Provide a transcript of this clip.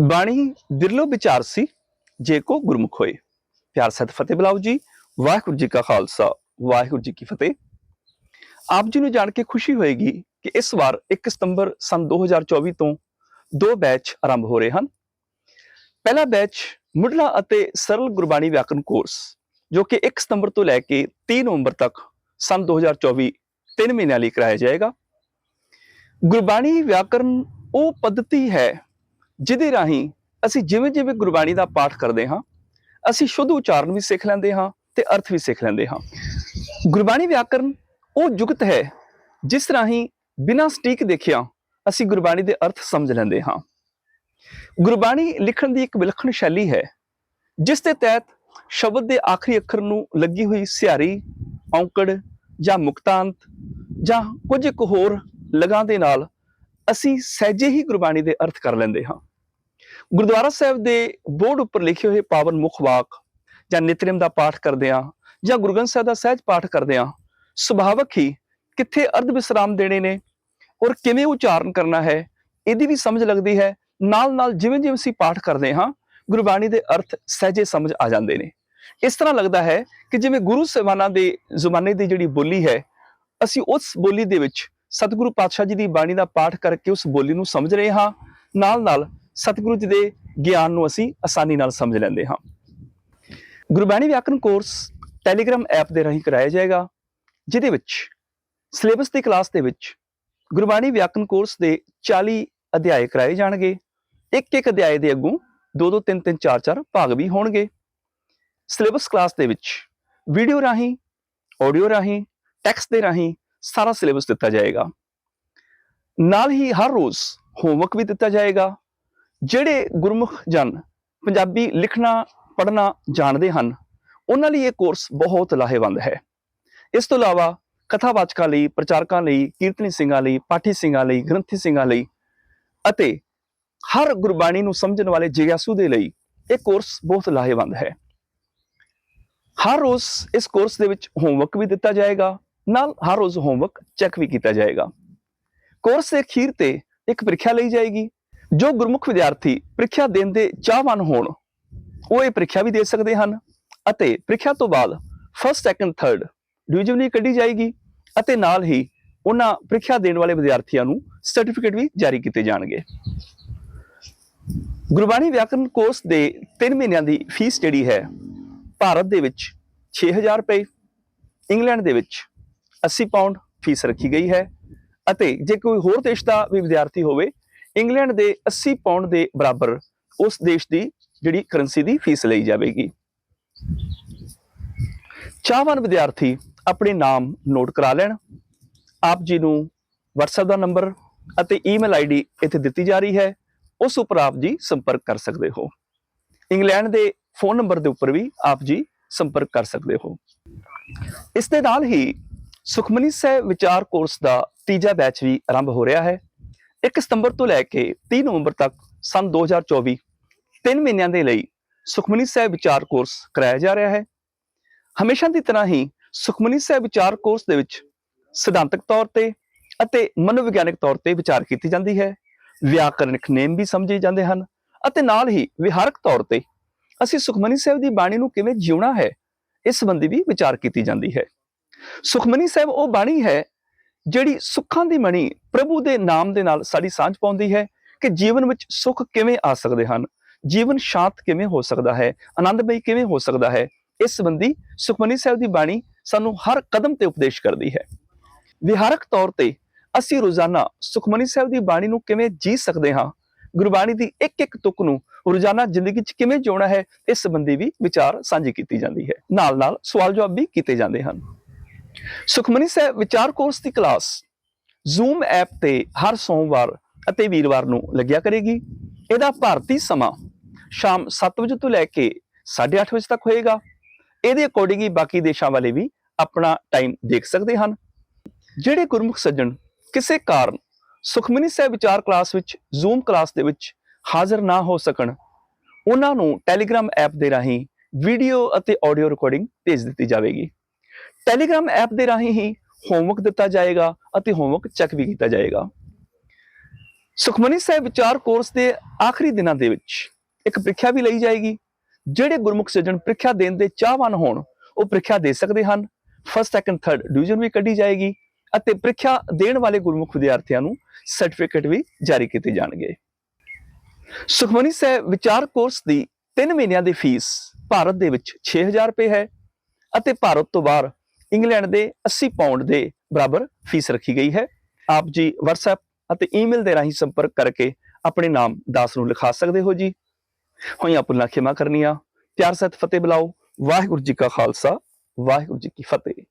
ਬਾਣੀ ਦਿਰਲੋ ਵਿਚਾਰ ਸੀ, ਜੇ ਕੋ ਗੁਰਮੁਖ ਹੋਏ। ਪਿਆਰ ਸਤ ਫਤਿਹ ਬੁਲਾਓ ਜੀ। ਵਾਹਿਗੁਰੂ ਜੀ ਕਾ ਖਾਲਸਾ, ਵਾਹਿਗੁਰੂ ਜੀ ਕੀ ਫਤਿਹ। ਆਪ ਜੀ ਨੂੰ ਜਾਣ ਕੇ ਖੁਸ਼ੀ ਹੋਏਗੀ ਕਿ ਇਸ ਵਾਰ 1 ਸਤੰਬਰ ਸਨ 2024 ਤੋਂ ਦੋ ਬੈਚ ਆਰੰਭ ਹੋ ਰਹੇ ਹਨ। ਪਹਿਲਾ ਬੈਚ ਮੁੱਢਲਾ ਅਤੇ ਸਰਲ ਗੁਰਬਾਣੀ ਵਿਆਕਰਨ ਕੋਰਸ, ਜੋ ਕਿ 1 ਸਤੰਬਰ ਤੋਂ ਲੈ ਕੇ 3 ਨਵੰਬਰ ਤੱਕ ਸਨ 2024 ਤਿੰਨ ਮਹੀਨਿਆਂ ਲਈ ਕਰਾਇਆ ਜਾਏਗਾ। ਗੁਰਬਾਣੀ ਵਿਆਕਰਨ ਉਹ ਪद्धਤੀ ਹੈ ਜਿਹਦੇ ਰਾਹੀਂ ਅਸੀਂ ਜਿਵੇਂ ਜਿਵੇਂ ਗੁਰਬਾਣੀ ਦਾ ਪਾਠ ਕਰਦੇ ਹਾਂ, ਅਸੀਂ ਸ਼ੁੱਧ ਉਚਾਰਨ ਵੀ ਸਿੱਖ ਲੈਂਦੇ ਹਾਂ ਤੇ ਅਰਥ ਵੀ ਸਿੱਖ ਲੈਂਦੇ ਹਾਂ। ਗੁਰਬਾਣੀ ਵਿਆਕਰਨ ਉਹ ਜੁਗਤ ਹੈ ਜਿਸ ਰਾਹੀਂ ਬਿਨਾਂ ਸਟੀਕ ਦੇਖਿਆ ਅਸੀਂ ਗੁਰਬਾਣੀ ਦੇ ਅਰਥ ਸਮਝ ਲੈਂਦੇ ਹਾਂ। ਗੁਰਬਾਣੀ ਲਿਖਣ ਦੀ ਇੱਕ ਵਿਲੱਖਣ ਸ਼ੈਲੀ ਹੈ, ਜਿਸ ਦੇ ਤਹਿਤ ਸ਼ਬਦ ਦੇ ਆਖਰੀ ਅੱਖਰ ਨੂੰ ਲੱਗੀ ਹੋਈ ਸਿਹਾਰੀ, ਔਂਕੜ ਜਾਂ ਮੁਕਤਾਂਤ ਜਾਂ ਕੁਝ ਇੱਕ ਹੋਰ ਲਗਾਂ ਦੇ ਨਾਲ ਅਸੀਂ ਸਹਿਜੇ ਹੀ ਗੁਰਬਾਣੀ ਦੇ ਅਰਥ ਕਰ ਲੈਂਦੇ ਹਾਂ। ਗੁਰਦੁਆਰਾ ਸਾਹਿਬ ਦੇ ਬੋਰਡ ਉੱਪਰ ਲਿਖੇ ਹੋਏ ਪਾਵਨ ਮੁਖ ਵਾਕ ਜਾਂ ਨਿਤਨੇਮ ਦਾ ਪਾਠ ਕਰਦੇ ਆ ਜਾਂ ਗੁਰੂ ਗ੍ਰੰਥ ਸਾਹਿਬ ਦਾ ਸਹਿਜ ਪਾਠ ਕਰਦੇ ਆ ਸੁਭਾਵਕ ਹੀ ਕਿੱਥੇ ਅਰਧ ਵਿਸਰਾਮ ਦੇਣੇ ਨੇ ਔਰ ਕਿਵੇਂ ਉਚਾਰਨ ਕਰਨਾ ਹੈ, ਇਹਦੀ ਵੀ ਸਮਝ ਲੱਗਦੀ ਹੈ। ਨਾਲ ਨਾਲ ਜਿਵੇਂ ਜਿਵੇਂ ਅਸੀਂ ਪਾਠ ਕਰਦੇ ਹਾਂ, ਗੁਰਬਾਣੀ ਦੇ ਅਰਥ ਸਹਿਜੇ ਸਮਝ ਆ ਜਾਂਦੇ ਨੇ। ਇਸ ਤਰ੍ਹਾਂ ਲੱਗਦਾ ਹੈ ਕਿ ਜਿਵੇਂ ਗੁਰੂ ਸਾਹਿਬਾਨਾਂ ਦੇ ਜ਼ਮਾਨੇ ਦੀ ਜਿਹੜੀ ਬੋਲੀ ਹੈ, ਅਸੀਂ ਉਸ ਬੋਲੀ ਦੇ ਵਿੱਚ ਸਤਿਗੁਰੂ ਪਾਤਸ਼ਾਹ ਜੀ ਦੀ ਬਾਣੀ ਦਾ ਪਾਠ ਕਰਕੇ ਉਸ ਬੋਲੀ ਨੂੰ ਸਮਝ ਰਹੇ ਹਾਂ। ਨਾਲ ਨਾਲ ਸਤਿਗੁਰੂ ਜੀ ਦੇ ਗਿਆਨ ਨੂੰ ਅਸੀਂ ਆਸਾਨੀ ਨਾਲ ਸਮਝ ਲੈਂਦੇ ਹਾਂ। ਗੁਰਬਾਣੀ ਵਿਆਕਰਨ ਕੋਰਸ ਟੈਲੀਗ੍ਰਾਮ ਐਪ ਦੇ ਰਾਹੀਂ ਕਰਾਇਆ ਜਾਏਗਾ, ਜਿਹਦੇ ਵਿੱਚ ਸਿਲੇਬਸ ਦੀ ਕਲਾਸ ਦੇ ਵਿੱਚ ਗੁਰਬਾਣੀ ਵਿਆਕਰਨ ਕੋਰਸ ਦੇ 40 ਅਧਿਆਏ ਕਰਾਏ ਜਾਣਗੇ। ਇੱਕ ਇੱਕ ਅਧਿਆਏ ਦੇ ਅੱਗੋਂ ਦੋ ਦੋ ਤਿੰਨ ਤਿੰਨ ਚਾਰ ਚਾਰ ਭਾਗ ਵੀ ਹੋਣਗੇ। ਸਿਲੇਬਸ ਕਲਾਸ ਦੇ ਵਿੱਚ ਵੀਡੀਓ ਰਾਹੀਂ, ਆਡੀਓ ਰਾਹੀਂ, ਟੈਕਸਟ ਦੇ ਰਾਹੀਂ ਸਾਰਾ ਸਿਲੇਬਸ ਦਿੱਤਾ ਜਾਏਗਾ। ਨਾਲ ਹੀ ਹਰ ਰੋਜ਼ ਹੋਮਵਰਕ ਵੀ ਦਿੱਤਾ ਜਾਏਗਾ। ਜਿਹੜੇ ਗੁਰਮੁਖ ਜਨ ਪੰਜਾਬੀ ਲਿਖਣਾ, ਪੜ੍ਹਨਾ ਜਾਣਦੇ ਹਨ, ਉਹਨਾਂ ਲਈ ਇਹ ਕੋਰਸ ਬਹੁਤ ਲਾਹੇਵੰਦ ਹੈ। ਇਸ ਤੋਂ ਇਲਾਵਾ ਕਥਾਵਾਚਕਾਂ ਲਈ, ਪ੍ਰਚਾਰਕਾਂ ਲਈ, ਕੀਰਤਨੀ ਸਿੰਘਾਂ ਲਈ, ਪਾਠੀ ਸਿੰਘਾਂ ਲਈ, ਗ੍ਰੰਥੀ ਸਿੰਘਾਂ ਲਈ ਅਤੇ ਹਰ ਗੁਰਬਾਣੀ ਨੂੰ ਸਮਝਣ ਵਾਲੇ ਜਿਗਿਆਸੂ ਦੇ ਲਈ ਇਹ ਕੋਰਸ ਬਹੁਤ ਲਾਹੇਵੰਦ ਹੈ। ਹਰ ਰੋਜ਼ ਇਸ ਕੋਰਸ ਦੇ ਵਿੱਚ ਹੋਮਵਰਕ ਵੀ ਦਿੱਤਾ ਜਾਏਗਾ, ਨਾਲ ਹਰ ਰੋਜ਼ ਹੋਮਵਰਕ ਚੈੱਕ ਵੀ ਕੀਤਾ ਜਾਏਗਾ। ਕੋਰਸ ਦੇ ਅਖੀਰ ਤੇ ਇੱਕ ਪ੍ਰੀਖਿਆ ਲਈ ਜਾਏਗੀ ਜੋ ਗੁਰਮੁਖ ਵਿਦਿਆਰਥੀ ਪ੍ਰੀਖਿਆ ਦੇਣ ਦੇ ਚਾਹਵਾਨ ਹੋਣ, ਉਹ ਇਹ ਪ੍ਰੀਖਿਆ ਵੀ ਦੇ ਸਕਦੇ ਹਨ ਅਤੇ ਪ੍ਰੀਖਿਆ ਤੋਂ ਬਾਅਦ ਫਸਟ ਸੈਕੰਡ ਥਰਡ ਡਿਵੀਜ਼ਨ ਵੀ ਕੱਢੀ ਜਾਏਗੀ ਅਤੇ ਨਾਲ ਹੀ ਉਹਨਾਂ ਪ੍ਰੀਖਿਆ ਦੇਣ ਵਾਲੇ ਵਿਦਿਆਰਥੀਆਂ ਨੂੰ ਸਰਟੀਫਿਕੇਟ ਵੀ ਜਾਰੀ ਕੀਤੇ ਜਾਣਗੇ। ਗੁਰਬਾਣੀ ਵਿਆਕਰਨ ਕੋਰਸ ਦੇ 3 ਮਹੀਨਿਆਂ ਦੀ ਫੀਸ ਜਿਹੜੀ ਹੈ, ਭਾਰਤ ਦੇ ਵਿੱਚ 6000 ਰੁਪਏ, ਇੰਗਲੈਂਡ ਦੇ ਵਿੱਚ 80 ਪਾਉਂਡ ਫੀਸ ਰੱਖੀ ਗਈ ਹੈ ਅਤੇ ਜੇ ਕੋਈ ਹੋਰ ਦੇਸ਼ ਦਾ ਵੀ ਵਿਦਿਆਰਥੀ ਹੋਵੇ ਇੰਗਲੈਂਡ ਦੇ 80 ਪਾਉਂਡ ਦੇ ਬਰਾਬਰ ਉਸ ਦੇਸ਼ ਦੀ ਜਿਹੜੀ ਕਰੰਸੀ ਦੀ ਫੀਸ ਲਈ ਜਾਵੇਗੀ। ਚਾਹਵਾਨ ਵਿਦਿਆਰਥੀ ਆਪਣੇ ਨਾਮ ਨੋਟ ਕਰਾ ਲੈਣ। ਆਪ ਜੀ ਨੂੰ WhatsApp ਦਾ ਨੰਬਰ ਅਤੇ ਈਮੇਲ ਆਈਡੀ ਇੱਥੇ ਦਿੱਤੀ ਜਾ ਰਹੀ ਹੈ। ਉਸ ਉੱਪਰ ਆਪ ਜੀ ਸੰਪਰਕ ਕਰ ਸਕਦੇ ਹੋ। ਇੰਗਲੈਂਡ ਦੇ ਫੋਨ ਨੰਬਰ ਦੇ ਉੱਪਰ ਵੀ ਆਪ ਜੀ ਸੰਪਰਕ ਕਰ ਸਕਦੇ ਹੋ। ਇਸ ਦੇ ਨਾਲ ਹੀ ਸੁਖਮਨੀ ਸਹਿ ਵਿਚਾਰ ਕੋਰਸ ਦਾ ਤੀਜਾ ਬੈਚ ਵੀ ਆਰੰਭ ਹੋ ਰਿਹਾ ਹੈ। 1 ਸਤੰਬਰ ਤੋਂ ਲੈ ਕੇ 30 ਨਵੰਬਰ ਤੱਕ ਸਨ 2024 ਤਿੰਨ ਮਹੀਨਿਆਂ ਦੇ ਲਈ ਸੁਖਮਨੀ ਸਾਹਿਬ ਵਿਚਾਰ ਕੋਰਸ ਕਰਾਇਆ ਜਾ ਰਿਹਾ ਹੈ। ਹਮੇਸ਼ਾ ਦੀ ਤਰ੍ਹਾਂ ਹੀ ਸੁਖਮਨੀ ਸਾਹਿਬ ਵਿਚਾਰ ਕੋਰਸ ਦੇ ਵਿੱਚ ਸਿਧਾਂਤਕ ਤੌਰ ਤੇ ਅਤੇ ਮਨੋਵਿਗਿਆਨਕ ਤੌਰ ਤੇ ਵਿਚਾਰ ਕੀਤੀ ਜਾਂਦੀ ਹੈ। ਵਿਆਕਰਨਿਕ ਨੇਮ ਵੀ ਸਮਝੇ ਜਾਂਦੇ ਹਨ ਅਤੇ ਨਾਲ ਹੀ ਵਿਹਾਰਕ ਤੌਰ ਤੇ ਅਸੀਂ ਸੁਖਮਨੀ ਸਾਹਿਬ ਦੀ ਬਾਣੀ ਨੂੰ ਕਿਵੇਂ ਜਿਉਣਾ ਹੈ, ਇਸ ਸੰਬੰਧੀ ਵੀ ਵਿਚਾਰ ਕੀਤੀ ਜਾਂਦੀ ਹੈ। ਸੁਖਮਨੀ ਸਾਹਿਬ, ਉਹ ਬਾਣੀ ਹੈ ਜਿਹੜੀ ਸੁੱਖਾਂ ਦੀ ਮਣੀ ਪ੍ਰਭੂ ਦੇ ਨਾਮ ਦੇ ਨਾਲ ਸਾਡੀ ਸਾਂਝ ਪਾਉਂਦੀ ਹੈ ਕਿ ਜੀਵਨ ਵਿੱਚ ਸੁੱਖ ਕਿਵੇਂ ਆ ਸਕਦੇ ਹਨ, ਜੀਵਨ ਸ਼ਾਂਤ ਕਿਵੇਂ ਹੋ ਸਕਦਾ ਹੈ, ਆਨੰਦਮਈ ਕਿਵੇਂ ਹੋ ਸਕਦਾ ਹੈ, ਇਸ ਸੰਬੰਧੀ ਸੁਖਮਨੀ ਸਾਹਿਬ ਦੀ ਬਾਣੀ ਸਾਨੂੰ ਹਰ ਕਦਮ ਤੇ ਉਪਦੇਸ਼ ਕਰਦੀ ਹੈ। ਵਿਹਾਰਕ ਤੌਰ ਤੇ ਅਸੀਂ ਰੋਜ਼ਾਨਾ ਸੁਖਮਨੀ ਸਾਹਿਬ ਦੀ ਬਾਣੀ ਨੂੰ ਕਿਵੇਂ ਜੀ ਸਕਦੇ ਹਾਂ, ਗੁਰਬਾਣੀ ਦੀ ਇੱਕ ਇੱਕ ਤੁਕ ਨੂੰ ਰੋਜ਼ਾਨਾ ਜ਼ਿੰਦਗੀ 'ਚ ਕਿਵੇਂ ਜਿਉਣਾ ਹੈ, ਇਸ ਸੰਬੰਧੀ ਵੀ ਵਿਚਾਰ ਸਾਂਝੀ ਕੀਤੀ ਜਾਂਦੀ ਹੈ। ਨਾਲ ਨਾਲ ਸਵਾਲ ਜਵਾਬ ਵੀ ਕੀਤੇ ਜਾਂਦੇ ਹਨ। ਸੁਖਮਨੀ ਸਾਹਿਬ, ਵਿਚਾਰ ਕੋਰਸ ਦੀ ਕਲਾਸ ਜ਼ੂਮ ਐਪ ਤੇ ਹਰ ਸੋਮਵਾਰ ਅਤੇ ਵੀਰਵਾਰ ਨੂੰ ਲੱਗਿਆ ਕਰੇਗੀ। ਇਹਦਾ ਭਾਰਤੀ ਸਮਾਂ ਸ਼ਾਮ 7 ਵਜੇ ਤੋਂ ਲੈ ਕੇ 8:30 ਵਜੇ ਤੱਕ ਹੋਏਗਾ। ਇਹਦੇ ਅਕੋਰਡਿੰਗ ਹੀ ਬਾਕੀ ਦੇਸ਼ਾਂ ਵਾਲੇ ਵੀ ਆਪਣਾ ਟਾਈਮ ਦੇਖ ਸਕਦੇ ਹਨ। ਜਿਹੜੇ ਗੁਰਮੁਖ ਸੱਜਣ ਕਿਸੇ ਕਾਰਨ ਸੁਖਮਨੀ ਸਾਹਿਬ ਵਿਚਾਰ ਕਲਾਸ ਵਿੱਚ ਜ਼ੂਮ ਕਲਾਸ ਦੇ ਵਿੱਚ ਹਾਜ਼ਰ ਨਾ ਹੋ ਸਕਣ, ਉਹਨਾਂ ਨੂੰ ਟੈਲੀਗ੍ਰਾਮ ਐਪ ਦੇ ਰਾਹੀਂ ਵੀਡੀਓ ਅਤੇ ਆਡੀਓ ਰਿਕਾਰਡਿੰਗ ਭੇਜ ਦਿੱਤੀ ਜਾਵੇਗੀ। ਟੈਲੀਗ੍ਰਾਮ ਐਪ ਦੇ ਰਾਹੀਂ ਹੀ ਹੋਮਵਰਕ ਦਿੱਤਾ ਜਾਏਗਾ ਅਤੇ ਹੋਮਵਰਕ ਚੈੱਕ ਵੀ ਕੀਤਾ ਜਾਏਗਾ। ਸੁਖਮਨੀ ਸਾਹਿਬ ਵਿਚਾਰ ਕੋਰਸ ਦੇ ਆਖਰੀ ਦਿਨਾਂ ਦੇ ਵਿੱਚ ਇੱਕ ਪ੍ਰੀਖਿਆ ਵੀ ਲਈ ਜਾਏਗੀ, ਜਿਹੜੇ ਗੁਰਮੁਖ ਸੱਜਣ ਪ੍ਰੀਖਿਆ ਦੇਣ ਦੇ ਚਾਹਵਾਨ ਹੋਣ, ਉਹ ਪ੍ਰੀਖਿਆ ਦੇ ਸਕਦੇ ਹਨ। ਫਸਟ ਸੈਕੰਡ ਥਰਡ ਡਿਵੀਜ਼ਨ ਵੀ ਕੱਢੀ ਜਾਏਗੀ ਅਤੇ ਪ੍ਰੀਖਿਆ ਦੇਣ ਵਾਲੇ ਗੁਰਮੁਖ ਵਿਦਿਆਰਥੀਆਂ ਨੂੰ ਸਰਟੀਫਿਕੇਟ ਵੀ ਜਾਰੀ ਕੀਤੇ ਜਾਣਗੇ। ਸੁਖਮਨੀ ਸਾਹਿਬ, ਵਿਚਾਰ ਕੋਰਸ ਦੀ 3 ਮਹੀਨਿਆਂ ਦੀ ਫੀਸ ਭਾਰਤ ਦੇ ਵਿੱਚ 6000 ਰੁਪਏ ਹੈ ਅਤੇ ਭਾਰਤ ਤੋਂ ਬਾਹਰ ਇੰਗਲੈਂਡ ਦੇ 80 ਪਾਉਂਡ ਦੇ ਬਰਾਬਰ ਫੀਸ ਰੱਖੀ ਗਈ ਹੈ। ਆਪ ਜੀ WhatsApp ਅਤੇ ਈਮੇਲ ਦੇ ਰਾਹੀਂ ਸੰਪਰਕ ਕਰਕੇ ਆਪਣੇ ਨਾਮ ਦਾਸ ਨੂੰ ਲਿਖਾ ਸਕਦੇ ਹੋ ਜੀ? ਹੋਈਆਂ ਪੁੱਲਾਂ ਖਿਮਾ ਕਰਨੀਆਂ। ਪਿਆਰ ਸਹਿਤ ਫਤਿਹ ਬੁਲਾਓ। ਵਾਹਿਗੁਰੂ ਜੀ ਕਾ ਖਾਲਸਾ। ਵਾਹਿਗੁਰੂ ਜੀ ਕੀ ਫਤਿਹ।